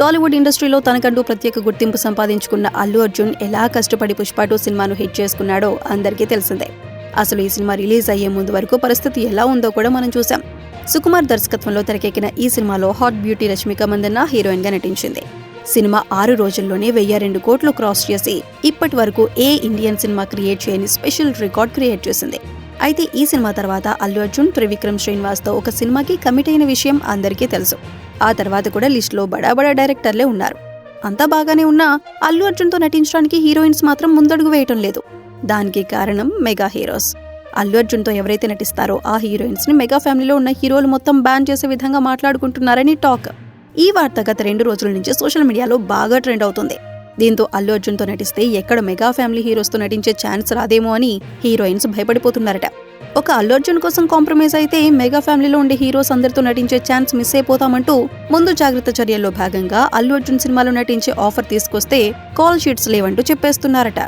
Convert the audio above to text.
టాలీవుడ్ ఇండస్ట్రీలో తనకంటూ ప్రత్యేక గుర్తింపు సంపాదించుకున్న అల్లు అర్జున్ ఎలా కష్టపడి పుష్పటు సినిమాను హిట్ చేసుకున్నాడో అందరికీ తెలిసిందే. అసలు ఈ సినిమా రిలీజ్ అయ్యే ముందు వరకు పరిస్థితి ఎలా ఉందో కూడా మనం చూసాం సుకుమార్ దర్శకత్వంలో తెరకెక్కిన ఈ సినిమాలో హాట్ బ్యూటీ రష్మిక మందన్న హీరోయిన్గా నటించింది. సినిమా ఆరు రోజుల్లోనే వెయ్యి రెండు కోట్లు క్రాస్ చేసి ఇప్పటి వరకు ఏ ఇండియన్ సినిమా క్రియేట్ చేయని స్పెషల్ రికార్డ్ క్రియేట్ చేసింది. అయితే ఈ సినిమా తర్వాత అల్లు అర్జున్ త్రివిక్రమ్ శ్రీనివాస్తో ఒక సినిమాకి కమిట్ అయిన విషయం అందరికీ తెలుసు. ఆ తర్వాత కూడా లిస్ట్లో బడా బడా డైరెక్టర్లే ఉన్నారు. అంతా బాగానే ఉన్నా అల్లు అర్జున్తో నటించడానికి హీరోయిన్స్ మాత్రం ముందడుగు వేయటం లేదు. దానికి కారణం మెగా హీరోస్. అల్లు అర్జున్తో ఎవరైతే నటిస్తారో ఆ హీరోయిన్స్ని మెగా ఫ్యామిలీలో ఉన్న హీరోలు మొత్తం బ్యాన్ చేసే విధంగా మాట్లాడుకుంటున్నారని టాక్. ఈ వార్త గత రెండు రోజుల నుంచి సోషల్ మీడియాలో బాగా ట్రెండ్ అవుతుంది. దీంతో అల్లు అర్జున్తో నటిస్తే ఎక్కడ మెగా ఫ్యామిలీ హీరోస్తో నటించే ఛాన్స్ రాదేమో అని హీరోయిన్స్ భయపడిపోతున్నారట. ఒక అల్లు అర్జున్ కోసం కాంప్రమైజ్ అయితే మెగా ఫ్యామిలీలో ఉండే హీరోస్ అందరితో నటించే ఛాన్స్ మిస్ అయిపోతామంటూ ముందు జాగ్రత్త చర్యల్లో భాగంగా అల్లు అర్జున్ సినిమాలో నటించే ఆఫర్ తీసుకొస్తే కాల్ షీట్స్ లేవంటూ చెప్పేస్తున్నారట.